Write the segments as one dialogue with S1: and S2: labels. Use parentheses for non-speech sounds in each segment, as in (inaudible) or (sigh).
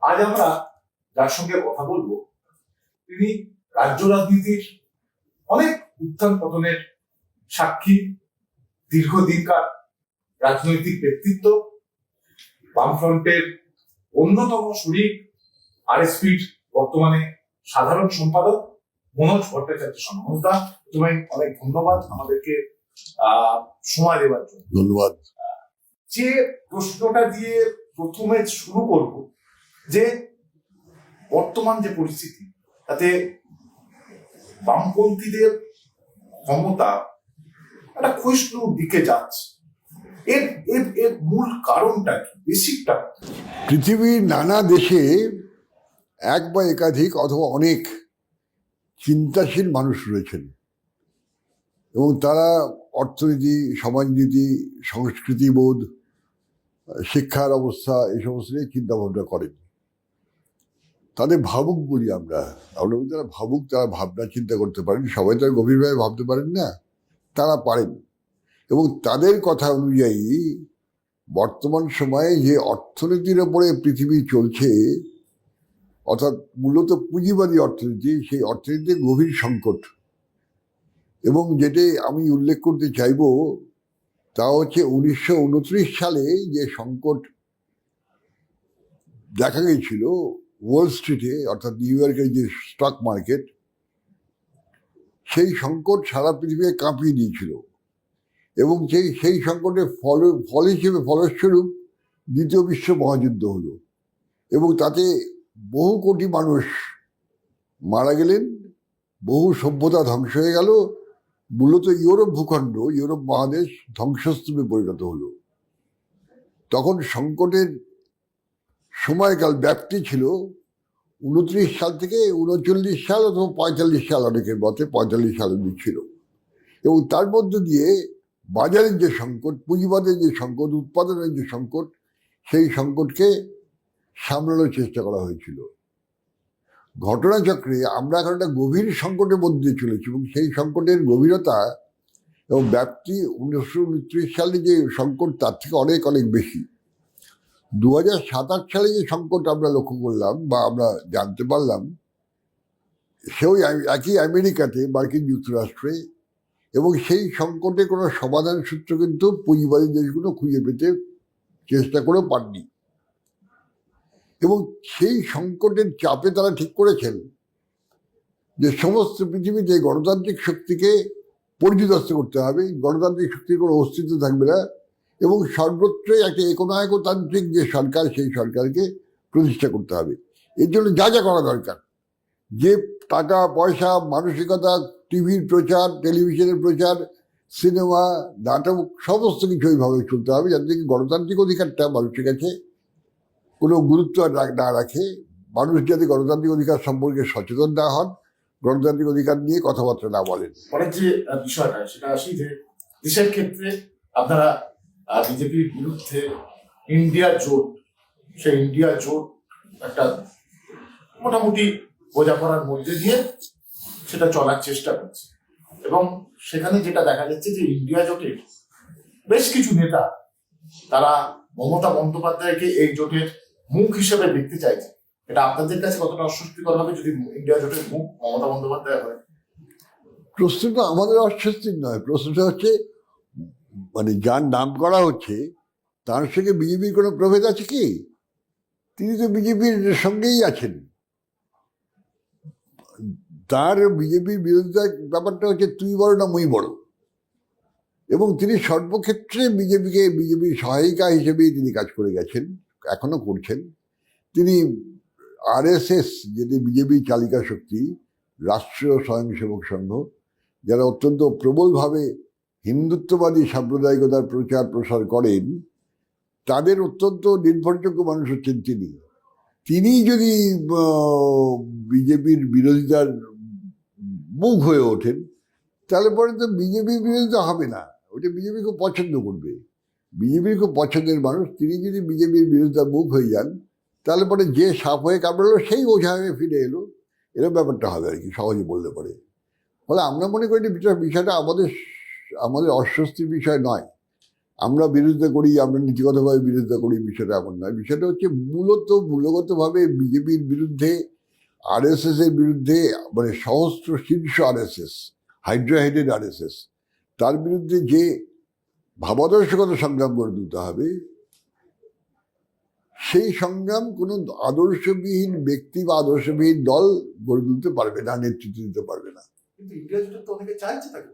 S1: আজ আমরা যার সঙ্গে কথা বলব তিনি রাজ্য রাজনীতির অনেক উত্থান পতনের সাক্ষী দীর্ঘদিনকার রাজনৈতিক ব্যক্তিত্ব বামফ্রন্টের অন্যতম শরিক আরএসপির বর্তমানে সাধারণ সম্পাদক মনোজ ভট্টাচার্য মনোজদা তোমায় অনেক ধন্যবাদ আমাদেরকে আহ সময় দেওয়ার জন্য।
S2: ধন্যবাদ।
S1: যে প্রশ্নটা দিয়ে প্রথমে শুরু করব যে বর্তমান যে পরিস্থিতি, তাতে বামপন্থীদের ক্ষমতা একটা ক্ষয়িষ্ণুর দিকে যাচ্ছে। এর এর এর মূল কারণটা কি? বেসিকটা
S2: পৃথিবীর নানা দেশে এক বা একাধিক অথবা অনেক চিন্তাশীল মানুষ রয়েছেন। এবং তারা অর্থনীতি, সমাজনীতি, সংস্কৃতিবোধ, শিক্ষার অবস্থা এই সমস্ত নিয়ে চিন্তা ভাবনা করেন। তাদের ভাবুক বলি আমরা। আমরা তারা ভাবুক, তারা ভাবনা চিন্তা করতে পারেন। সবাই তো আর গভীরভাবে ভাবতে পারেন না। তারা পারেন। এবং তাদের কথা অনুযায়ী, বর্তমান সময়ে যে অর্থনীতির ওপরে পৃথিবী চলছে, অর্থাৎ মূলত পুঁজিবাদী অর্থনীতি, সেই অর্থনীতিতে গভীর সংকট। এবং যেটি আমি উল্লেখ করতে চাইব, তা হচ্ছে উনিশশো উনত্রিশ সালে যে সংকট দেখা গেছিল ওয়াল স্ট্রিটে অর্থাৎ নিউ ইয়র্কের যে স্টক মার্কেট সেই সংকট সারা পৃথিবীকে কাঁপিয়ে দিয়েছিল। এবং সেই সেই সংকটের ফল ফল হিসেবে, ফলস্বরূপ দ্বিতীয় বিশ্ব মহাযুদ্ধ হলো। এবং তাতে বহু কোটি মানুষ মারা গেলেন, বহু সভ্যতা ধ্বংস হয়ে গেল। মূলত ইউরোপ ভূখণ্ড, ইউরোপ মহাদেশ ধ্বংসস্তূপে পরিণত হলো। তখন সংকটের সময়কাল ব্যাপ্তি ছিল উনত্রিশ সাল থেকে উনচল্লিশ সাল অথবা পঁয়তাল্লিশ সাল অনেকের মতে পঁয়তাল্লিশ সাল অবধি ছিল। এবং তার মধ্য দিয়ে বাজারের যে সংকট, পুঁজিবাদের যে সংকট, উৎপাদনের যে সংকট, সেই সংকটকে সামলানোর চেষ্টা করা হয়েছিল। ঘটনাচক্রে আমরা এখন একটা গভীর সংকটের মধ্যে চলেছি এবং সেই সংকটের গভীরতা এবং ব্যাপ্তি উনিশশো উনত্রিশ সালে যে সংকট, তার থেকে অনেক অনেক বেশি। দু হাজার সালে যে সংকট আমরা লক্ষ্য করলাম বা আমরা জানতে পারলাম, সেও একই আমেরিকাতে মার্কিন যুক্তরাষ্ট্রে এবং সেই সংকটে কোনো সমাধান সূত্র কিন্তু পুঁজিবাদী দেশগুলো খুঁজে পেতে চেষ্টা করেও পাননি এবং সেই সংকটের চাপে তারা ঠিক করেছেন যে সমস্ত পৃথিবীতে গণতান্ত্রিক শক্তিকে পর্যদস্ত করতে হবে। গণতান্ত্রিক শক্তির কোনো অস্তিত্ব থাকবে না। এবং সর্বত্রই একটা একনায়কতান্ত্রিক যে সরকার, সেই সরকারকে প্রতিষ্ঠা করতে হবে। এর জন্য যা যা করা দরকার। যে টাকা, পয়সা, মানসিকতা টিভির প্রচার, টেলিভিশনের প্রচার, সিনেমা, নাটক, সমস্ত কিছু ওইভাবে চলতে হবে যাতে কি গণতান্ত্রিক অধিকারটা মানুষের কাছে কোনো গুরুত্ব না রাখে। মানুষ যাতে গণতান্ত্রিক অধিকার সম্পর্কে সচেতন না হন, গণতান্ত্রিক অধিকার নিয়ে কথাবার্তা না বলেন।
S1: পরের যে বিষয়টা, সেটা আসি যে, দেশের ক্ষেত্রে আপনারা বিজেপির বিরুদ্ধে ইন্ডিয়া জোট, সেই ইন্ডিয়া জোট একটা মোটামুটি বোঝাপড়ার মধ্যে দিয়ে সেটা চলার চেষ্টা করছে। এবং সেখানে যেটা দেখা যাচ্ছে যে ইন্ডিয়া জোটের বেশ কিছু নেতা, তারা মমতা বন্দ্যোপাধ্যায়কে এই জোটের মুখ হিসেবে দেখতে চাইছে। এটা আপনাদের কাছে কতটা অস্বস্তিকর হবে যদি ইন্ডিয়া জোটের মুখ মমতা বন্দ্যোপাধ্যায় হয়?
S2: প্রশ্নটা আমাদের অস্বস্তির নয়, প্রশ্নটা হচ্ছে মানে যার নাম করা হচ্ছে, তার সঙ্গে বিজেপির কোনো প্রভেদ আছে কি? তিনি তো বিজেপির সঙ্গেই আছেন। তার বিজেপির বিরোধিতার ব্যাপারটা হচ্ছে তুই বড় না মুই বড়। এবং তিনি সর্বক্ষেত্রে বিজেপিকে, বিজেপির সহায়িকা হিসেবেই তিনি কাজ করে গেছেন, এখনও করছেন। তিনি আরএসএস, যেটি বিজেপির চালিকা শক্তি, রাষ্ট্রীয় স্বয়ংসেবক সংঘ, যারা অত্যন্ত প্রবলভাবে হিন্দুত্ববাদী সাম্প্রদায়িকতার প্রচার প্রসার করেন, তাদের অত্যন্ত নির্ভরযোগ্য মানুষ হচ্ছেন তিনি। তিনি যদি বিজেপির বিরোধিতার মুখ হয়ে ওঠেন, তাহলে পরে তো বিজেপির বিরোধিতা হবে না। ওটা বিজেপি খুব পছন্দ করবে। বিজেপির খুব পছন্দের মানুষ। তিনি যদি বিজেপির বিরোধিতার মুখ হয়ে যান, তাহলে পরে যে সাপ হয়ে কামড়ালো, সেই ওঝা হয়ে ফিরে এলো। এরকম ব্যাপারটা হবে আর কি, সহজে বললে পারে। ফলে আমরা মনে করি বিষয়টা আমাদের আমাদের অস্বস্তির বিষয় নয়। আমরা বিরোধিতা করি আমরা নীতিগতভাবে বিরোধিতা করি বিষয়টা এমন নয়। বিষয়টা হচ্ছে মূলত মূলগতভাবে বিজেপির বিরুদ্ধে আরএসএস এর বিরুদ্ধে মানে সহস্র শীর্ষ আরএসএস হাইড্রাহেডেড আরএসএস তার বিরুদ্ধে যে ভাবাদর্শগত সংগ্রাম গড়ে তুলতে হবে সেই সংগ্রাম কোনো আদর্শবিহীন ব্যক্তি বা আদর্শবিহীন দল গড়ে তুলতে পারবে না নেতৃত্ব দিতে পারবে না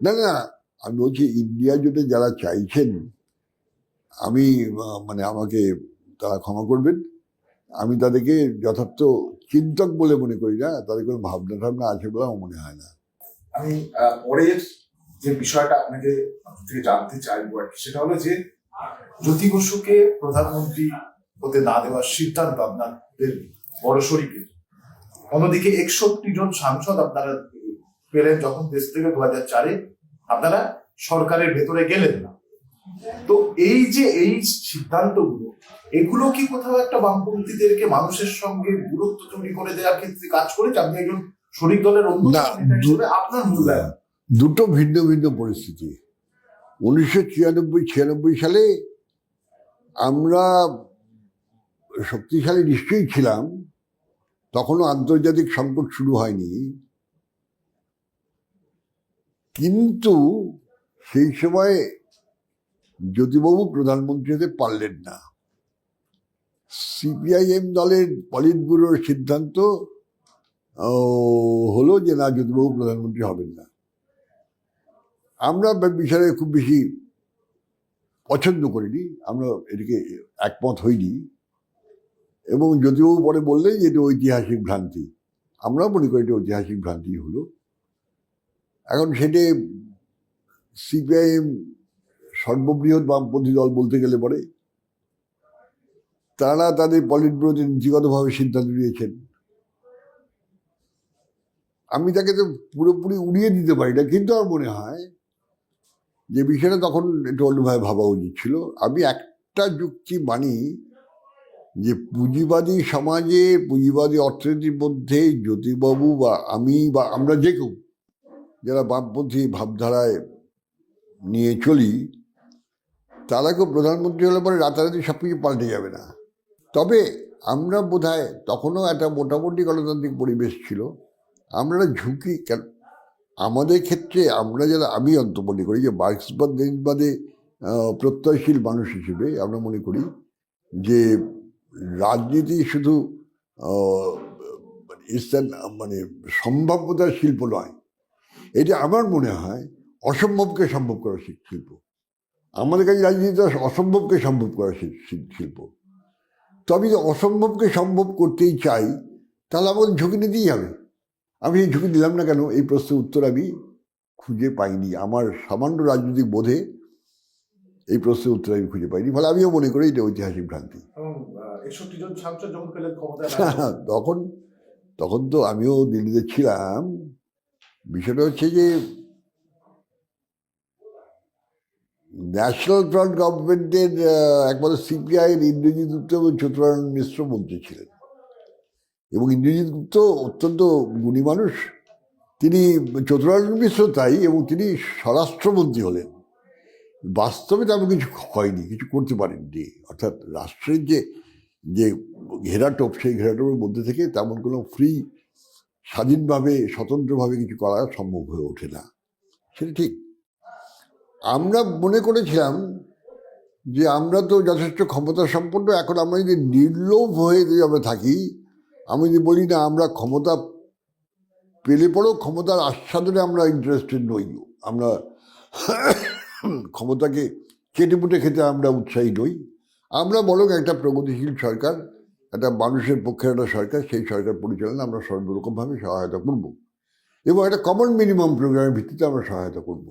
S2: না না। আমি বলছি, ইন্ডিয়া জোটে যারা চাইছেন, আমি মানে আমাকে তারা ক্ষমা করবেন। আমি তাদেরকে যথার্থ চিন্তক বলে মনে করি না, তাদের কোনো ভাবনা টাবনা আছে বলে আমার মনে হয় না।
S1: আমি পরের যে বিষয়টা আপনাকে থেকে জানতে চাইব আর কি, সেটা হলো যে, জ্যোতি বসুকে প্রধানমন্ত্রী হতে না দেওয়ার সিদ্ধান্ত আপনাদের বড় শরীরের অন্যদিকে একষট্টি জন সাংসদ আপনারা পেলেন যখন দেশ থেকে দু হাজার চারে। আপনারা সরকারের ভেতরে গেলেন না। তো এই যে এই সিদ্ধান্তগুলো এগুলো কি কোথাও একটা বামপন্থীদেরকে মানুষের সঙ্গে দূরত্ব তৈরি করে দেওয়ার ক্ষেত্রে কাজ করেছে? আপনি একজন শরিক দলের আপনার মূল্যায়ন?
S2: দুটো ভিন্ন ভিন্ন পরিস্থিতি। উনিশশো ছিয়ানব্বই ছিয়ানব্বই সালে আমরা শক্তিশালী নিশ্চয়ই ছিলাম তখনও আন্তর্জাতিক সংকট শুরু হয়নি। কিন্তু সেই সময় জ্যোতিবাবু প্রধানমন্ত্রী হতে পারলেন না। সিপিআইএম দলের পলিট ব্যুরোর সিদ্ধান্ত হলো যে না, জ্যোতিবাবু প্রধানমন্ত্রী হবেন না। আমরা বিষয়ে খুব বেশি পছন্দ করিনি। আমরা এটিকে একমত হইনি। এবং যদিও পরে বললেন যে, এটা ঐতিহাসিক ভ্রান্তি। আমরাও মনে করি এটা ঐতিহাসিক ভ্রান্তি হলো। এখন সেটা সিপিআইএম সর্ববৃহৎ বামপন্থী দল বলতে গেলে পরে, তারা তাদের পলিট ব্যুরোতে নীতিগতভাবে সিদ্ধান্ত নিয়েছেন। আমি তাকে তো পুরোপুরি উড়িয়ে দিতে পারি না, কিন্তু আমার মনে হয় যে বিষয়টা তখন একটু অন্যভাবে ভাবা উচিত ছিল। আমি একটা যুক্তি মানি যে পুঁজিবাদী সমাজে, পুঁজিবাদী অর্থনীতির মধ্যে জ্যোতিবাবু বা আমি বা আমরা যে কেউ যারা বামপন্থী ভাবধারায় নিয়ে চলি, তারা কেউ প্রধানমন্ত্রী হলে পরে রাতারাতি সব কিছু পাল্টে যাবে না। তবে আমরা বোধহয় তখনও একটা মোটামুটি গণতান্ত্রিক পরিবেশ ছিল। আমরা ঝুঁকি, কেন? আমাদের ক্ষেত্রে আমরা যারা, আমি অন্ত মনে করি যে মার্ক্সবাদ, লেনিনবাদে প্রত্যয়শীল মানুষ হিসেবে আমরা মনে করি যে রাজনীতি শুধু ইসলাম মানে সম্ভাব্যতার শিল্প নয় এটা আমার মনে হয় অসম্ভবকে সম্ভব করা শিল্প। আমাদের কাছে রাজনীতি অসম্ভবকে সম্ভব করা শিল্প। তো আমি যদি অসম্ভবকে সম্ভব করতেই চাই তাহলে আমাদের ঝুঁকি নিতেই হবে। আমি এই ঝুঁকি দিলাম না কেন? এই প্রশ্নের উত্তর আমি খুঁজে পাইনি। আমার সামান্য রাজনৈতিক বোধে এই প্রশ্নের উত্তর আমি খুঁজে পাইনি। ফলে আমিও মনে করি এটা ঐতিহাসিক ভ্রান্তি। (laughs) তখন তখন তো আমিও দিল্লিতে ছিলাম। বিষয়টা হচ্ছে যে ন্যাশনাল ফ্রন্ট গভর্নমেন্টের একমাত্র সিপিআই ইন্দ্রজিৎ গুপ্ত এবং চতুরানন্দ মিশ্র মন্ত্রী ছিলেন। এবং ইন্দ্রজিৎ গুপ্ত অত্যন্ত গুণী মানুষ। তিনি চতুরানন্দ মিশ্র তাই, এবং তিনি স্বরাষ্ট্রমন্ত্রী হলেন। বাস্তবে তেমন কিছু হয়নি, কিছু করতে পারেননি। অর্থাৎ রাষ্ট্রের যে যে ঘেরাটোপ, সেই ঘেরাটোপের মধ্যে থেকে তেমন কোনো ফ্রি স্বাধীনভাবে, স্বতন্ত্রভাবে কিছু করা সম্ভব হয়ে ওঠে না। সেটা ঠিক। আমরা মনে করেছিলাম যে আমরা তো যথেষ্ট ক্ষমতা সম্পন্ন এখন আমরা যদি নির্লোভ হয়ে যদি আমরা থাকি, আমি যদি বলি না আমরা ক্ষমতা পেলে পরেও ক্ষমতার আস্বাদনে আমরা ইন্টারেস্টেড নই। আমরা ক্ষমতাকে কেটে পুটে খেতে আমরা উৎসাহী নই। আমরা বরং একটা প্রগতিশীল সরকার একটা মানুষের পক্ষে একটা সরকার, সেই সরকার পরিচালনা আমরা সর্বরকমভাবে সহায়তা করব। এবং একটা কমন মিনিমাম প্রোগ্রামের ভিত্তিতে আমরা সহায়তা করব।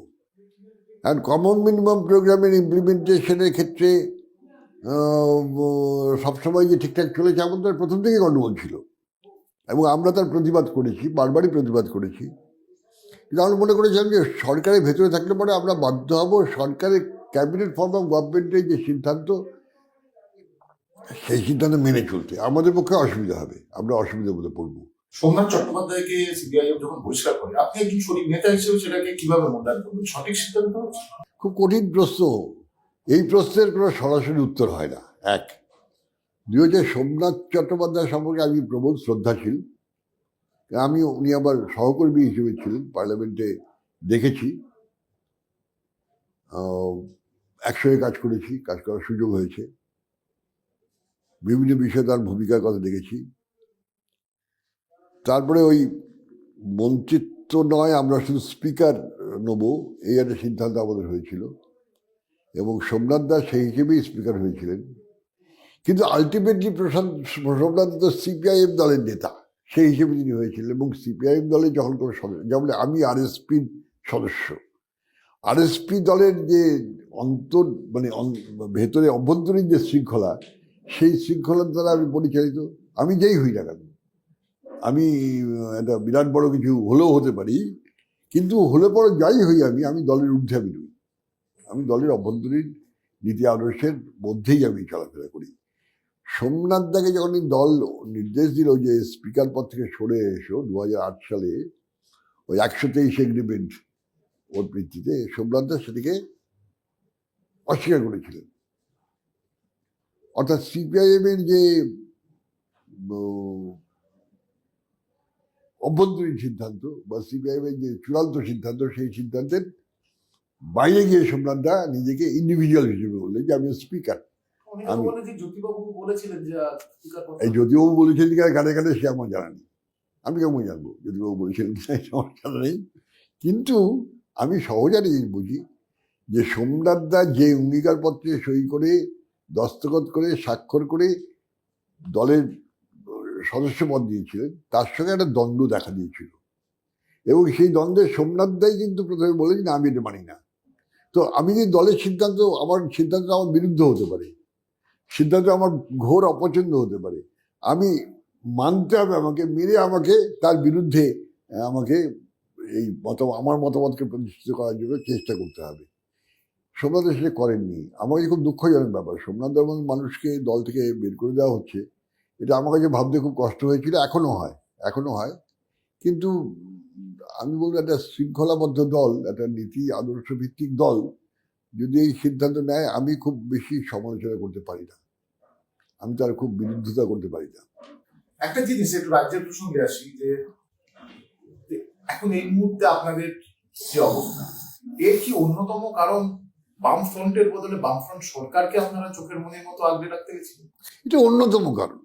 S2: আর কমন মিনিমাম প্রোগ্রামের ইমপ্লিমেন্টেশনের ক্ষেত্রে সবসময় যে ঠিকঠাক চলেছে আমাদের প্রথম থেকে গণ্ডগোল ছিল। এবং আমরা তার প্রতিবাদ করেছি, বারবারই প্রতিবাদ করেছি। কিন্তু আমরা মনে করেছিলাম যে সরকারের ভেতরে থাকলে পরে আমরা বাধ্য হব সরকারের ক্যাবিনেট ফর্ম অফ গভর্নমেন্টের যে সিদ্ধান্ত সেই সিদ্ধান্ত মেনে চলতে। আমাদের পক্ষে অসুবিধা হবে। আমরা অসুবিধার মধ্যে পড়ব।
S1: সোমনাথ চট্টোপাধ্যায়কে সিবিআইএম যখন বহিষ্কার করে আপনি একজন শরীর নেতা হিসেবে সেটাকে কীভাবে মূল্যায়ন করবেন? সঠিক সিদ্ধান্ত
S2: খুব কঠিন প্রশ্ন। এই প্রশ্নের কোনো সরাসরি উত্তর হয় না। এক দুই হচ্ছে সোমনাথ চট্টোপাধ্যায় সম্পর্কে আমি প্রবল শ্রদ্ধাশীল। আমি উনি আবার সহকর্মী হিসেবে ছিলেন পার্লামেন্টে দেখেছি। আহ, একসঙ্গে কাজ করেছি কাজ করার সুযোগ হয়েছে। বিভিন্ন বিষয়ে তার ভূমিকার কথা দেখেছি। তারপরে ওই মন্ত্রিত্ব নয়, আমরা শুধু স্পিকার নেব, এই একটা সিদ্ধান্ত আমাদের হয়েছিল। এবং সোমনাথ দাস সেই হিসেবেই স্পিকার হয়েছিলেন। কিন্তু আলটিমেটলি প্রশান্ত সোমনাথ তো সিপিআইএম দলের নেতা, সেই হিসেবে তিনি হয়েছিলেন। এবং সিপিআইএম দলের যখন কোনো সদস্য, যেমন আমি আরএসপির সদস্য, আরএসপি দলের যে অন্তর মানে ভেতরে অভ্যন্তরীণ যে শৃঙ্খলা সেই শৃঙ্খলার দ্বারা আমি পরিচালিত, আমি যেই হই না কেন, আমি একটা বিরাট বড় কিছু হলেও হতে পারি, কিন্তু হলে পরে যাই হই আমি আমি দলের ঊর্ধ্বে আমি নই। আমি দলের অভ্যন্তরীণ নীতি আদর্শের মধ্যেই আমি চলাফেরা করি। সোমনাথ দাকে যখন দল নির্দেশ দিল যে স্পিকার পদ থেকে সরে এসো দু হাজার আট সালে, ওই একশো তেইশ এগ্রিমেন্ট ওর ভিত্তিতে সোমনাথ দাস সেটিকে অস্বীকার করেছিলেন। অর্থাৎ সিপিআইএম এর যে অভ্যন্তরীণ সিদ্ধান্ত বা সিপিআইএম এর যে চূড়ান্ত সিদ্ধান্ত সেই সিদ্ধান্তের বাইরে গিয়ে সোমনাথ দা নিজেকে ইন্ডিভিজুয়াল হিসেবে বললেন যে আমি স্পিকার আমি-
S1: যে জ্যোতিবাবু বলেছিলেন
S2: এই কিনা গানে গানে সে আমার জানা নেই। আমি কেমন জানব? যদিবাবু বলেছিলেন কিনা জানা নেই। কিন্তু আমি সহজারি বুঝি যে সোমনাথ দা যে অঙ্গীকারপত্রে সই করে দস্তখত করে, স্বাক্ষর করে দলের সদস্য পদ দিয়েছিলেন। তার সঙ্গে একটা দ্বন্দ্ব দেখা দিয়েছিল। এবং সেই দ্বন্দ্বে সোমনাথ দাই কিন্তু প্রথমে বলেছেন আমি এটা মানি না। তো আমি যে দলের সিদ্ধান্ত, আমার সিদ্ধান্ত আমার বিরুদ্ধে হতে পারে। সিদ্ধান্ত আমার ঘোর অপছন্দ হতে পারে। আমি মানতে হবে আমাকে, মেরে আমাকে, তার বিরুদ্ধে আমাকে এই মত, আমার মতামতকে প্রতিষ্ঠিত করার জন্য চেষ্টা করতে হবে। সোমনাথ সেটা করেননি। আমাকে খুব দুঃখজনক ব্যাপার। সোমনাথ মতো মানুষকে দল থেকে বের করে দেওয়া হচ্ছে, এটা আমার কাছে ভাবতে খুব কষ্ট হয়েছিল এখনও হয় এখনও হয়। কিন্তু আমি বলব একটা শৃঙ্খলাবদ্ধ দল, একটা নীতি আদর্শ ভিত্তিক দল যদি এই সিদ্ধান্ত নেয়, আমি খুব বেশি সমালোচনা করতে পারি না। আমি তার খুব বিরুদ্ধতা করতে পারি না।
S1: একটা জিনিস একটু রাজ্যের প্রসঙ্গে আসি, যে এখন এই মুহূর্তে আপনাদের যে অবস্থা, এর কি অন্যতম কারণ বাম ফ্রন্টের বদলে বাম ফ্রন্ট সরকারকে আপনারা চোখের মনের মতো আগলে রাখতে গেছিলেন
S2: এটা অন্যতম কারণ।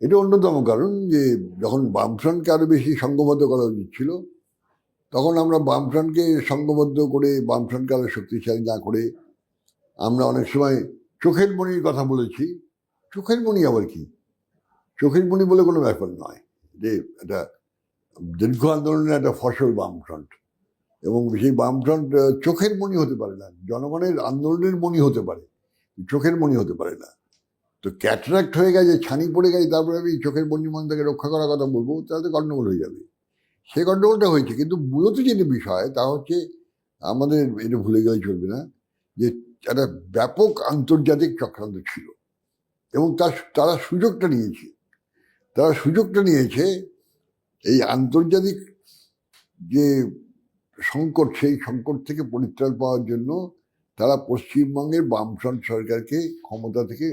S2: এটা অন্যতম কারণ যে যখন বামফ্রন্টকে আরও বেশি সংঘবদ্ধ করা উচিত ছিল তখন আমরা বামফ্রন্টকে সংঘবদ্ধ করে, বামফ্রন্টকে আরও শক্তিশালী না করে আমরা অনেক সময় চোখের মণির কথা বলেছি। চোখের মণি আবার কি? চোখের মণি বলে কোনো ব্যাপার নয় যে এটা দীর্ঘ আন্দোলনের একটা ফসল বামফ্রন্ট। এবং সেই বামফ্রন্ট চোখের মণি হতে পারে না, জনগণের আন্দোলনের মণি হতে পারে, চোখের মণি হতে পারে না। তো ক্যাটারাক্ট হয়ে গেছে, ছানি পড়ে গেছে, তারপরে আমি চোখের বন্যমান থেকে রক্ষা করার কথা বলব তাহলে গণ্ডগোল হয়ে যাবে। সে গণ্ডগোলটা হয়েছে, কিন্তু মূলত যেটি বিষয়, তা হচ্ছে আমাদের, এটা ভুলে গেলে চলবে না, যে একটা ব্যাপক আন্তর্জাতিক চক্রান্ত ছিল, এবং তার তারা সুযোগটা নিয়েছে। তারা সুযোগটা নিয়েছে, এই আন্তর্জাতিক যে সংকট, সেই সংকট থেকে পরিত্রাণ পাওয়ার জন্য তারা পশ্চিমবঙ্গের বামফ্রন্ট সরকারকে ক্ষমতা থেকে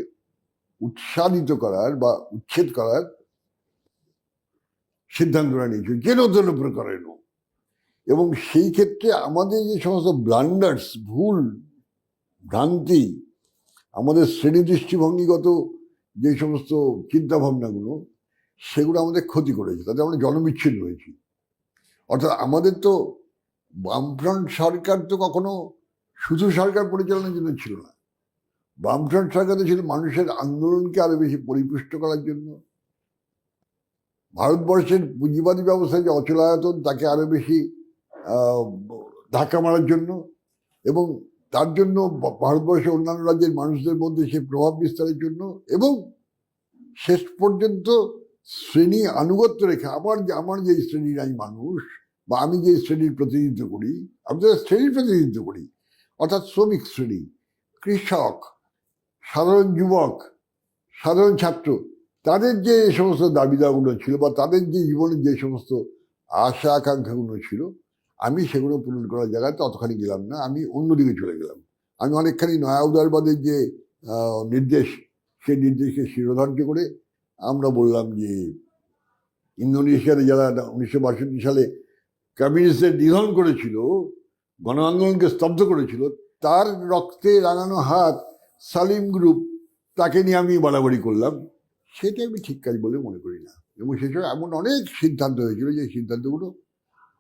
S2: উৎসাহিত করার বা উচ্ছেদ করার সিদ্ধান্তটা নিয়েছিল যে নতুন প্রকারের হোক। এবং সেই ক্ষেত্রে আমাদের যে সমস্ত ব্লান্ডার্স ভুল, ভ্রান্তি, আমাদের শ্রেণি দৃষ্টিভঙ্গিগত যে সমস্ত চিন্তাভাবনাগুলো, সেগুলো আমাদের ক্ষতি করেছে, তাতে আমরা জনবিচ্ছিন্ন হয়েছি অর্থাৎ আমাদের তো বামফ্রন্ট সরকার তো কখনো শুধু সরকার পরিচালনার জন্য ছিল না। বামফ্রন্ট সরকার ছিল মানুষের আন্দোলনকে আরও বেশি পরিপুষ্ট করার জন্য। ভারতবর্ষের পুঁজিবাদী ব্যবস্থায় যে অচলায়তন তাকে আরও বেশি ধাক্কা মারার জন্য এবং তার জন্য ভারতবর্ষের অন্যান্য রাজ্যের মানুষদের মধ্যে সে প্রভাব বিস্তারের জন্য এবং শেষ পর্যন্ত শ্রেণি আনুগত্য রেখে, আমার যে আমার যে শ্রেণির মানুষ বা আমি যে শ্রেণির প্রতিনিধিত্ব করি, আমি তো শ্রেণির প্রতিনিধিত্ব করি, অর্থাৎ শ্রমিক শ্রেণি, কৃষক, সাধারণ যুবক, সাধারণ ছাত্র, তাদের যে সমস্ত দাবি ছিল বা তাদের যে জীবনের যে সমস্ত আশা আকাঙ্ক্ষাগুলো ছিল, আমি সেগুলো পূরণ করার জায়গায় ততখানি গেলাম না, আমি অন্যদিকে চলে গেলাম। আমি অনেকখানি নয়া উদারবাদের যে নির্দেশ, সেই নির্দেশকে শিরোধার্য করে আমরা বললাম যে ইন্দোনেশিয়াতে যারা উনিশশো বাষট্টি সালে কমিউনিস্টদের নিধন করেছিল গণ আন্দোলনকে স্তব্ধ করেছিল, তার রক্তে রাঙানো হাত সালিম গ্রুপ, তাকে নিয়ে আমি বাড়াবাড়ি করলাম। সেটা আমি ঠিক কাজ বলে মনে করি না। এবং সেসব এমন অনেক সিদ্ধান্ত হয়েছিল যে সিদ্ধান্তগুলো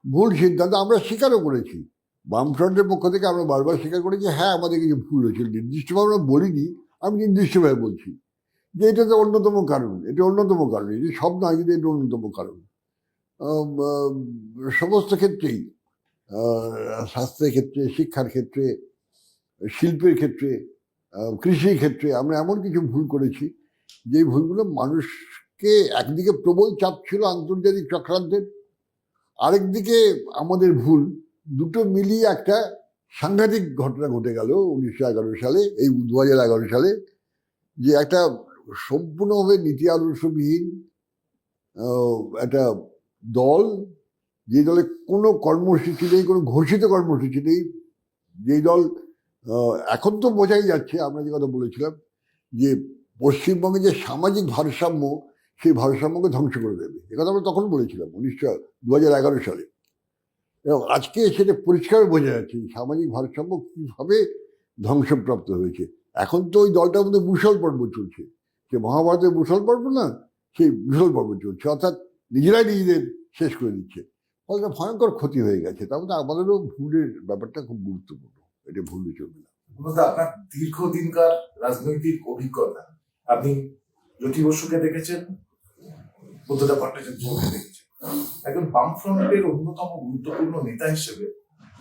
S2: ভুল সিদ্ধান্ত আমরা স্বীকারও করেছি। বামফ্রন্টের পক্ষ থেকে আমরা বারবার স্বীকার করেছি হ্যাঁ আমাদের কিছু ভুল হয়েছিল। নির্দিষ্টভাবে আমরা বলিনি, আমি নির্দিষ্টভাবে বলছি যে এটা তো অন্যতম কারণ, এটা অন্যতম কারণ, এটা সব নয়, কিন্তু এটা অন্যতম কারণ। সমস্ত ক্ষেত্রেই স্বাস্থ্যের ক্ষেত্রে, শিক্ষার ক্ষেত্রে, শিল্পের ক্ষেত্রে কৃষির ক্ষেত্রে আমরা এমন কিছু ভুল করেছি যে ভুলগুলো মানুষকে একদিকে প্রবল চাপ ছিল আন্তর্জাতিক চক্রান্তের, আরেকদিকে আমাদের ভুল, দুটো মিলিয়ে একটা সাংঘাতিক ঘটনা ঘটে গেল উনিশশো এগারো সালে, এই দু হাজার এগারো সালে, যে একটা সম্পূর্ণভাবে নীতি আদর্শবিহীন একটা দল যে দলে কোনো কর্মসূচি নেই, কোনো ঘোষিত কর্মসূচি নেই, যেই দল এখন তো বোঝাই যাচ্ছে, আমরা যে কথা বলেছিলাম, যে পশ্চিমবঙ্গে যে সামাজিক ভারসাম্য, সেই ভারসাম্যকে ধ্বংস করে দেবে। এ কথা আমরা তখন বলেছিলাম, উনিশশো দু হাজার এগারো সালে। এবং আজকে সেটা পরিষ্কার বোঝা যাচ্ছে সামাজিক ভারসাম্য কীভাবে ধ্বংসপ্রাপ্ত হয়েছে। এখন তো ওই দলটার মধ্যে মুসল পর্ব চলছে। যে মহাভারতের মুসল পর্ব না, সেই মুসল পর্ব চলছে। অর্থাৎ নিজেরাই নিজেদের শেষ করে দিচ্ছে। ফলে ভয়ঙ্কর ক্ষতি হয়ে গেছে। তার মধ্যে আমাদেরও ভুলের ব্যাপারটা খুব গুরুত্বপূর্ণ। এটা ভুললে চলবে না।
S1: আপনার দীর্ঘদিনকার রাজনৈতিক অভিজ্ঞতা আপনি জ্যোতি বসুকে দেখেছেন বুদ্ধদা ভট্টাচার্যকে দেখেছেন। একজন বামফ্রন্টের অন্যতম গুরুত্বপূর্ণ নেতা হিসেবে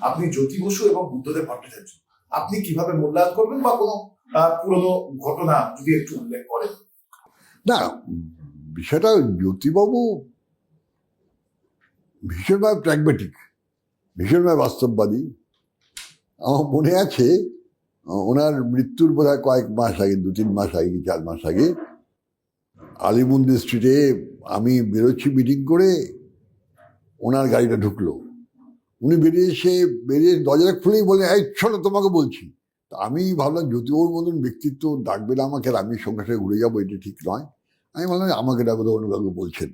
S1: আপনি জ্যোতি বসু এবং বুদ্ধদেব ভট্টাচার্য আপনি কীভাবে মূল্যায়ন করবেন বা কোনো পুরনো ঘটনা যদি একটু উল্লেখ করেন?
S2: না বিষয়টা জ্যোতিবাবু ভীষণভাবে প্র্যাগমেটিক ভীষণভাবে বাস্তববাদী। আমার মনে আছে, ওনার মৃত্যুর বোধ কয়েক মাস আগে, দু তিন মাস আগে কি চার মাস আগে আলিমুন্দি স্ট্রিটে আমি বেরোচ্ছি মিটিং করে, ওনার গাড়িটা ঢুকলো। উনি বেরিয়ে এসে, বেরিয়ে দরজাটা খুলেই বলে এই শোনো, তোমাকে বলছি। তা আমি ভাবলাম যদি ওর মতন ব্যক্তিত্ব ডাকবে না আমাকে আমি সঙ্গে সঙ্গে ঘুরে যাব, এটা ঠিক নয়। আমি বললাম, আমাকে ডাকো, তো অন্য কাউকে বলছেন।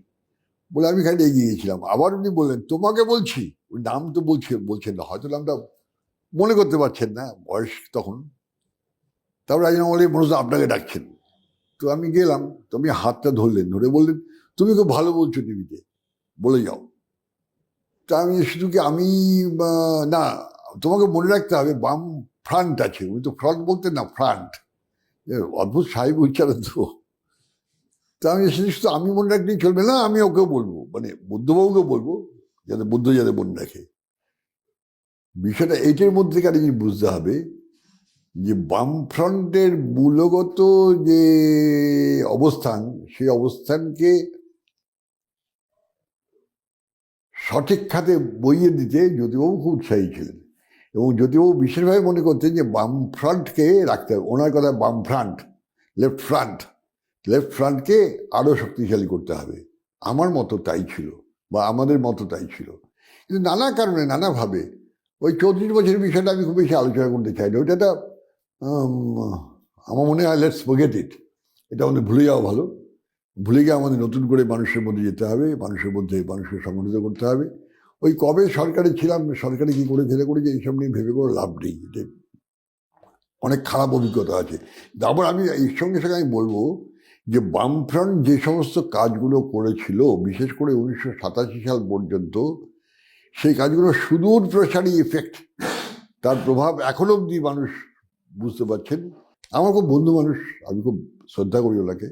S2: বলে আমি খালি এগিয়ে গেছিলাম আবার উনি বললেন, তোমাকে বলছি। ওই নাম তো বলছে বলছেন না, হয়তো নামটা মনে করতে পারছেন না, বয়স তখন। তারপর রাজনা বলে, মনোজ আপনাকে ডাকছেন। তো আমি গেলাম, তো আমি হাতটা ধরলেন, ধরে বললেন, তুমি খুব ভালো বলছো টিভিতে, বলে যাও। তা আমি শুধু কি আমি না, তোমাকে মনে রাখতে হবে, বাম ফ্রান্ট আছে। উনি তো ফ্রন্ট বলতেন না, ফ্রান্ট। অদ্ভুত সাহেব উচ্চারণ তো। তা আমি শুধু শুধু আমি মনে রাখলেই চলবে না, আমি ওকেও বলব। মানে বুদ্ধবাবুকে বলব, যাতে বুদ্ধ যাতে মনে রাখে। বিষয়টা এইটার মধ্যে থেকে জিনিস বুঝতে হবে যে বামফ্রন্টের মূলগত যে অবস্থান, সেই অবস্থানকে সঠিক খাতে বইয়ে দিতে জ্যোতিবাবু খুব উৎসাহী ছিলেন। এবং জ্যোতিবাবু বিশেষভাবে মনে করতেন যে বামফ্রন্টকে রাখতে হবে। ওনার কথা বাম ফ্রন্ট লেফট ফ্রন্ট লেফট ফ্রন্টকে আরও শক্তিশালী করতে হবে। আমার মতো তাই ছিল বা আমাদের মতো তাই ছিল। কিন্তু নানা কারণে নানাভাবে ওই চৌত্রিশ বছরের বিষয়টা আমি খুব বেশি আলোচনা করতে চাই না। ওইটা একটা, আমার মনে হয় লেটস ফোগেট ইট এটা আমাদের ভুলে যাওয়া ভালো। ভুলে গিয়ে আমাদের নতুন করে মানুষের মধ্যে যেতে হবে মানুষের মধ্যে মানুষকে সংগঠিত করতে হবে। ওই কবে সরকারে ছিলাম সরকারে কী করে ছেলে করেছে এইসব নিয়ে ভেবে করে লাভ নেই। অনেক খারাপ অভিজ্ঞতা আছে। তারপর আমি এর সঙ্গে সঙ্গে আমি বলব যে বামফ্রন্ট যে সমস্ত কাজগুলো করেছিল, বিশেষ করে উনিশশো সাতাশি সাল পর্যন্ত, সেই কাজগুলো সুদূর প্রসারী এফেক্ট তার প্রভাব এখনও অবধি মানুষ বুঝতে পারছেন। আমার খুব বন্ধু মানুষ, আমি খুব শ্রদ্ধা করি ওনাকে।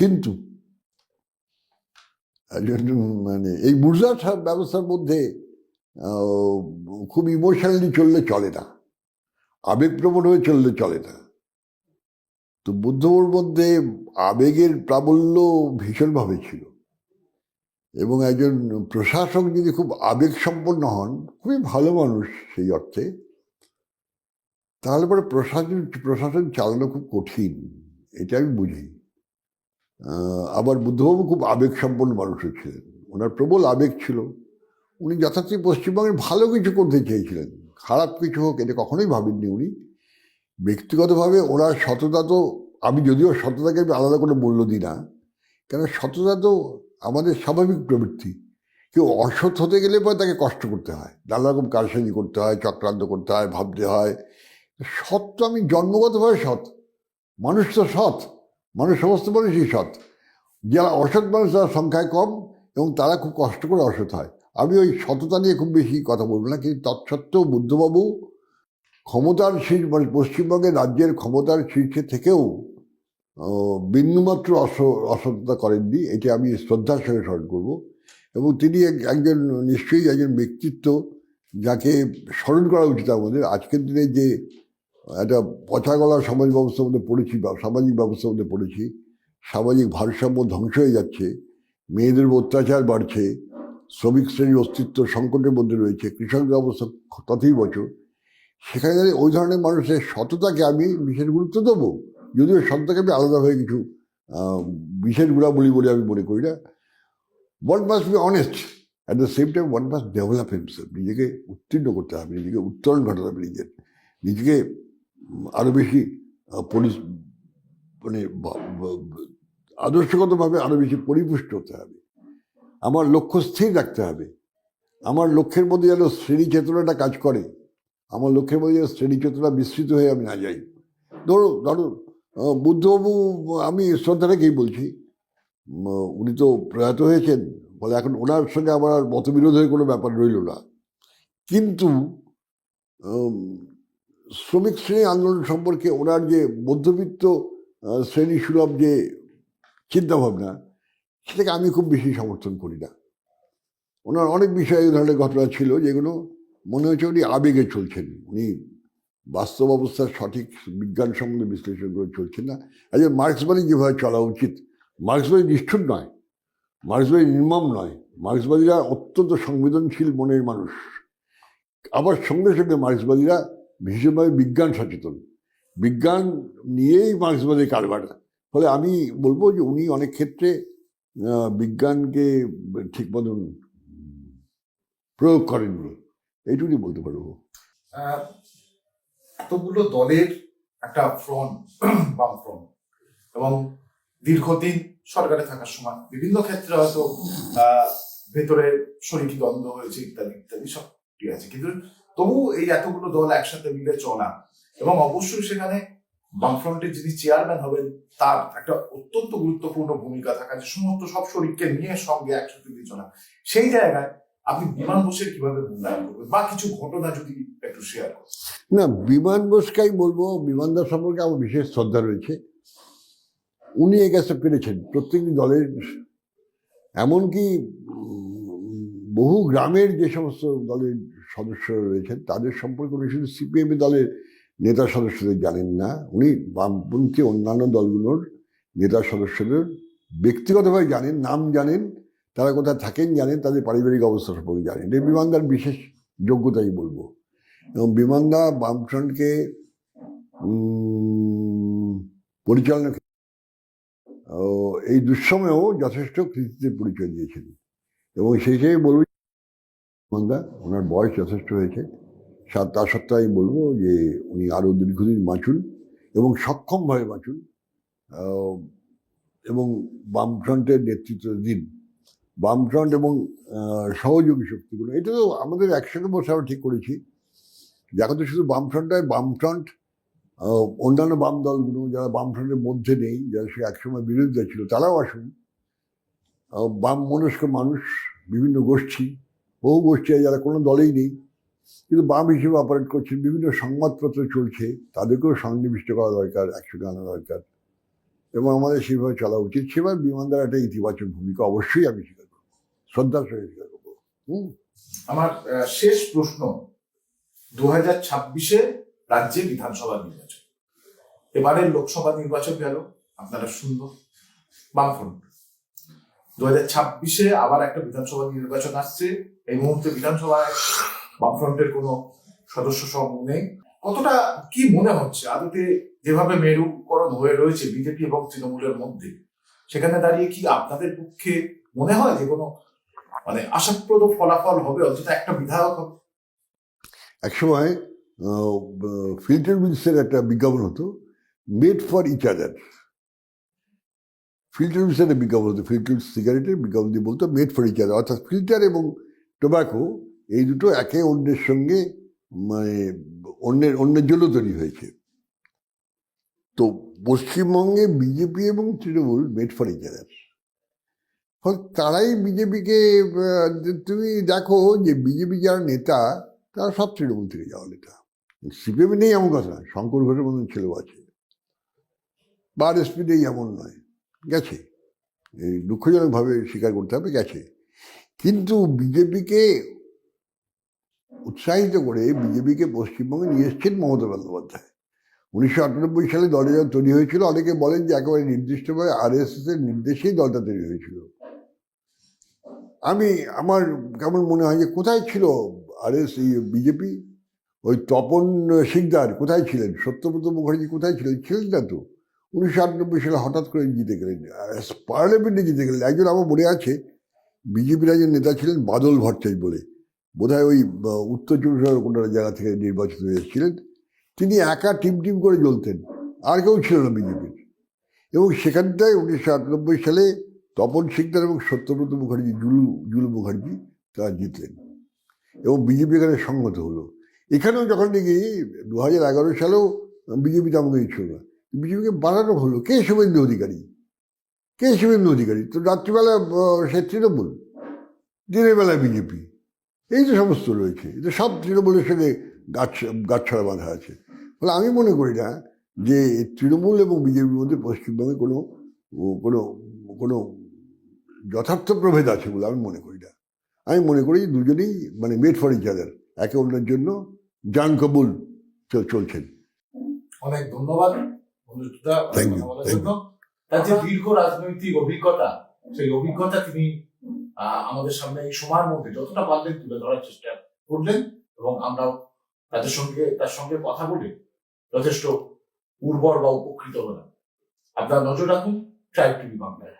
S2: কিন্তু মানে এই বুর্জা ব্যবস্থার মধ্যে খুব ইমোশনালি চললে চলে না। আবেগপ্রবণ হয়ে চললে চলে না। তো বুদ্ধর মধ্যে আবেগের প্রাবল্য ভীষণভাবে ছিল এবং একজন প্রশাসক যদি খুব আবেগ সম্পন্ন হন, খুবই ভালো মানুষ সেই অর্থে, তাহলে পরে প্রশাসন প্রশাসন চালানো খুব কঠিন, এটা আমি বুঝি। আবার বুদ্ধবাবু খুব আবেগ সম্পন্ন মানুষও ছিলেন। ওনার প্রবল আবেগ ছিল। উনি যথার্থ পশ্চিমবঙ্গের ভালো কিছু করতে চেয়েছিলেন। খারাপ কিছু হোক, এটা কখনোই ভাবেননি উনি। ব্যক্তিগতভাবে ওনার সততা তো, আমি যদিও সততাকে আমি আলাদা করে মূল্য দিই না, কেন সততা তো আমাদের স্বাভাবিক প্রবৃত্তি। কেউ অসৎ হতে গেলে পরে তাকে কষ্ট করতে হয়, নানা রকম কারসাজি করতে হয়, চক্রান্ত করতে হয়, ভাবতে হয়। সৎ তো আমি জন্মগতভাবে সৎ, মানুষ তো সৎ, মানুষ সমস্ত মানুষই সৎ। যারা অসৎ মানুষ তারা সংখ্যায় কম এবং তারা খুব কষ্ট করে অসৎ হয়। আমি ওই সততা নিয়ে খুব বেশি কথা বলব না, কিন্তু তৎসত্ত্বেও বুদ্ধবাবু ক্ষমতার শীর্ষ মানে পশ্চিমবঙ্গের রাজ্যের ক্ষমতার শীর্ষে থেকেও বিন্দুমাত্র অস, অসততা করেননি, এটি আমি শ্রদ্ধার সঙ্গে স্মরণ করব। এবং তিনি এক- একজন, নিশ্চয়ই একজন ব্যক্তিত্ব যাকে স্মরণ করা উচিত আমাদের। আজকের দিনে যে একটা পচা গলা সমাজ ব্যবস্থার মধ্যে পড়েছি বা সামাজিক ব্যবস্থার মধ্যে পড়েছি, সামাজিক ভারসাম্য ধ্বংস হয়ে যাচ্ছে, মেয়েদের অত্যাচার বাড়ছে শ্রমিক শ্রেণির অস্তিত্ব সংকটের মধ্যে রয়েছে কৃষকদের অবস্থা ততই বছর। সেখানে ওই ধরনের মানুষের সততাকে আমি বিশেষ গুরুত্ব দেবো। যদিও সততাকে আমি আলাদাভাবে কিছু বিশেষ গুণাবলী বলে আমি মনে করি না। One must be honest at the same time one must develop himself নিজেকে উত্তীর্ণ করতে হবে, নিজেকে উত্তরণ ঘটাতে হবে নিজের, নিজেকে আরও বেশি পরি- মানে আদর্শগতভাবে আরও বেশি পরিপুষ্ট হতে হবে। আমার লক্ষ্য স্থির রাখতে হবে। আমার লক্ষ্যের মধ্যে যেন শ্রেণি চেতনাটা কাজ করে। আমার লক্ষ্যের মধ্যে যেন শ্রেণি চেতনা বিস্তৃত হয়ে আমি না যাই। ধরো ধরো বুদ্ধবাবু, আমি শ্রদ্ধা রেখেই বলছি উনি তো প্রয়াত হয়েছেন, ফলে এখন ওনার সঙ্গে আমার আর মতবিরোধের কোনো ব্যাপার রইল না। কিন্তু শ্রমিক শ্রেণি আন্দোলন সম্পর্কে ওনার যে মধ্যবিত্ত শ্রেণি সুলভ যে চিন্তাভাবনা সেটাকে আমি খুব বেশি সমর্থন করি না। ওনার অনেক বিষয়ে এই ধরনের ঘটনা ছিল যেগুলো মনে হচ্ছে উনি আবেগে চলছেন। উনি বাস্তব অবস্থার সঠিক বিজ্ঞান সম্বন্ধে বিশ্লেষণ করে চলছেন না। একজন মার্ক্সবাদী যেভাবে চলা উচিত, মার্ক্সবাদী নিষ্ঠুর নয়, মার্ক্সবাদী নির্মম নয়, মার্ক্সবাদীরা অত্যন্ত সংবেদনশীল মনের মানুষ। আবার সঙ্গে সঙ্গে মার্ক্সবাদীরা ভীষণভাবে বিজ্ঞান সচেতন। বিজ্ঞান নিয়েই মার্ক্সবাদী কারবার। ফলে আমি বলব যে উনি অনেক ক্ষেত্রে বিজ্ঞানকে ঠিক মতন প্রয়োগ করেননি। এইটুকুই বলতে পারব।
S1: এতগুলো দলের একটা ফ্রন্ট (clears throat) বাম ফ্রন্ট এবং দীর্ঘদিন সরকারে থাকার সময় বিভিন্ন ক্ষেত্রে হয়তো ভেতরে শরীর দ্বন্দ্ব হয়েছে ইত্যাদি ইত্যাদি সব ঠিক আছে। কিন্তু তবু এই এতগুলো দল একসাথে মিলে চলা এবং অবশ্যই সেখানে বামফ্রন্টের যিনি চেয়ারম্যান হবেন, তার একটা অত্যন্ত গুরুত্বপূর্ণ ভূমিকা থাকা যে সমস্ত সব শরীরকে নিয়ে সঙ্গে একসাথে চলা। সেই জায়গায় আপনি বিমান বসে কীভাবে মূল্যায়ন করবেন? বা কিছু ঘটনা যদি একটু শেয়ার করেন।
S2: না, বিমান বোসকেই বলব, বিমানদার সম্পর্কে আমার বিশেষ শ্রদ্ধা রয়েছে। উনি এই কাজটা পেরেছেন। প্রত্যেকটি দলের, এমনকি বহু গ্রামের যে সমস্ত দলের সদস্যরা রয়েছেন, তাদের সম্পর্কে উনি শুধু সিপিএম দলের নেতা সদস্যদের জানেন না। উনি বামপন্থী অন্যান্য দলগুলোর নেতা সদস্যদের ব্যক্তিগতভাবে জানেন, নাম জানেন, তারা কোথায় থাকেন জানেন, তাদের পারিবারিক অবস্থা সম্পর্কে জানেন। এটা বিমানদার বিশেষ যোগ্যতাই বলব। এবং বিমানদা বামফ্রন্টকে পরিচালনা এই দুঃসময়েও যথেষ্ট কৃতিত্বের পরিচয় দিয়েছেন। এবং সেই হিসেবে বলব, বিমানদা, ওনার বয়স যথেষ্ট হয়েছে। তা সত্ত্বেও আমি বলব যে উনি আরও দীর্ঘদিন বাঁচুন এবং সক্ষমভাবে বাঁচুন। এবং বামফ্রন্টের নেতৃত্ব দিন, বামফ্রন্ট এবং সহযোগী শক্তিগুলো, এটা তো আমাদের একসঙ্গে বসে আমরা ঠিক করেছি। এখন তো শুধু বামফ্রন্ট নয়, বামফ্রন্ট অন্যান্য বাম দলগুলো যারা বামফ্রন্টের মধ্যে নেই, যারা সে একসময় বিরোধিতা ছিল, তারাও আসুন। বাম মনস্ক মানুষ, বিভিন্ন গোষ্ঠী, বহু গোষ্ঠী যারা কোনো দলেই নেই। কিন্তু বাম হিসেবে অপারেট করছে, বিভিন্ন সংবাদপত্র চলছে, তাদেরকেও সন্নিবিষ্ট করা দরকার একসঙ্গে আনা দরকার। এবং আমাদের সেভাবে চলা উচিত। সেবার বিমানদার একটা ইতিবাচক ভূমিকা অবশ্যই আমি স্বীকার করব। শ্রদ্ধার সঙ্গে স্বীকার করব। হুম?
S1: আমার শেষ প্রশ্ন। দু হাজার ছাব্বিশে রাজ্যে বিধানসভা নির্বাচন। এবারের লোকসভা নির্বাচন গেল। আপনারা শূন্য বামফ্রন্ট দু হাজার ছাব্বিশে আবার একটা বিধানসভা নির্বাচন আসছে। এই মুহূর্তে বিধানসভায় বামফ্রন্টের কোনো সদস্য সব নেই। কতটা কি মনে হচ্ছে? আদতে যেভাবে মেরুকরণ হয়ে রয়েছে বিজেপি এবং তৃণমূলের মধ্যে, সেখানে দাঁড়িয়ে কি আপনাদের পক্ষে মনে হয় যে কোনো মানে আশাপ্রদ ফলাফল হবে? অন্তত একটা বিধায়ক হবে।
S2: একসময় ফিল্টার মিলসের একটা বিজ্ঞাপন হতো made for each other filter মিলসের বিজ্ঞাপন হতো ফিল্টার সিগারেটের বিজ্ঞাপন দিয়ে বলতো মেড ফর ইচ আদার অর্থাৎ ফিল্টার এবং টোব্যাকো এই দুটো একে অন্যের সঙ্গে মানে অন্যের অন্যের জন্য তৈরি হয়েছে। তো পশ্চিমবঙ্গে বিজেপি এবং তৃণমূল মেড ফর ইচ ফলে তারাই বিজেপিকে তুমি দেখো যে বিজেপি যারা নেতা, তারা সব তৃণমূল থেকে যাওয়া নেতা। সিপিএমে নেই এমন কথা শঙ্কর ঘোষের মতন ছেলেও আছে। বা এসপি নেই এমন নয়, গেছে। দুঃখজনকভাবে স্বীকার করতে হবে, গেছে। কিন্তু বিজেপিকে উৎসাহিত করে বিজেপিকে পশ্চিমবঙ্গে নিয়ে এসছেন মমতা বন্দ্যোপাধ্যায়। উনিশশো আটানব্বই সালে দলে যখন তৈরি হয়েছিল, অনেকে বলেন যে একেবারে নির্দিষ্টভাবে আর এস এর নির্দেশেই দলটা তৈরি হয়েছিল। আমি, আমার কেমন মনে হয় যে কোথায় ছিল আর এস বিজেপি? ওই তপন সিকদার কোথায় ছিলেন? সত্যব্রত মুখার্জি কোথায় ছিলেন? ছিলেন না তো। উনিশশো আটানব্বই সালে হঠাৎ করে জিতে গেলেন। পার্লামেন্টে জিতে গেলেন। একজন আমার মনে আছে, বিজেপির একজন নেতা ছিলেন বাদল ভট্টাচার্য বলে। বোধহয় ওই উত্তর চব্বিশ কোনো জায়গা থেকে নির্বাচিত হয়েছিলেন, তিনি একা টিম টিম করে জ্বলতেন, আর কেউ ছিল না বিজেপির। এবং সেখানটায় উনিশশো আটানব্বই সালে তপন সিকদার এবং সত্যব্রত মুখার্জি, জুলু জুলু মুখার্জি, তারা জিতলেন। এবং বিজেপি এখানে সংগত হলো। এখানেও যখন দেখি দু হাজার এগারো সালেও বিজেপি তেমন কিছু ছিল না। বিজেপিকে বাড়ানো হলো। কে শুভেন্দু অধিকারী? কে শুভেন্দু অধিকারী? তো রাত্রিবেলা সে তৃণমূল, দিনের বেলায় বিজেপি। এই যে সমস্ত রয়েছে এই এটা সব তৃণমূলের সঙ্গে গাছ গাছছড়া বাঁধা আছে। ফলে আমি মনে করি না যে তৃণমূল এবং বিজেপির মধ্যে পশ্চিমবঙ্গে কোনো কোনো কোনো যথার্থ প্রভেদ আছে বলে আমি মনে করি না। আমি মনে করি দুজনেই মানে মেড ফর ইচ আদার একে অন্যের জন্য জান কবুল চলছেন।
S1: অনেক ধন্যবাদ। তার যে দীর্ঘ রাজনৈতিক অভিজ্ঞতা সেই অভিজ্ঞতা তিনি আমাদের সামনে এই সময়ের মধ্যে যতটা পারলেন তুলে ধরার চেষ্টা করলেন এবং আমরাও তাদের সঙ্গে, তার সঙ্গে কথা বলে যথেষ্ট উর্বর বা উপকৃত হলাম। আপনার নজর রাখুন ট্রাইব টিভি বাংলায়।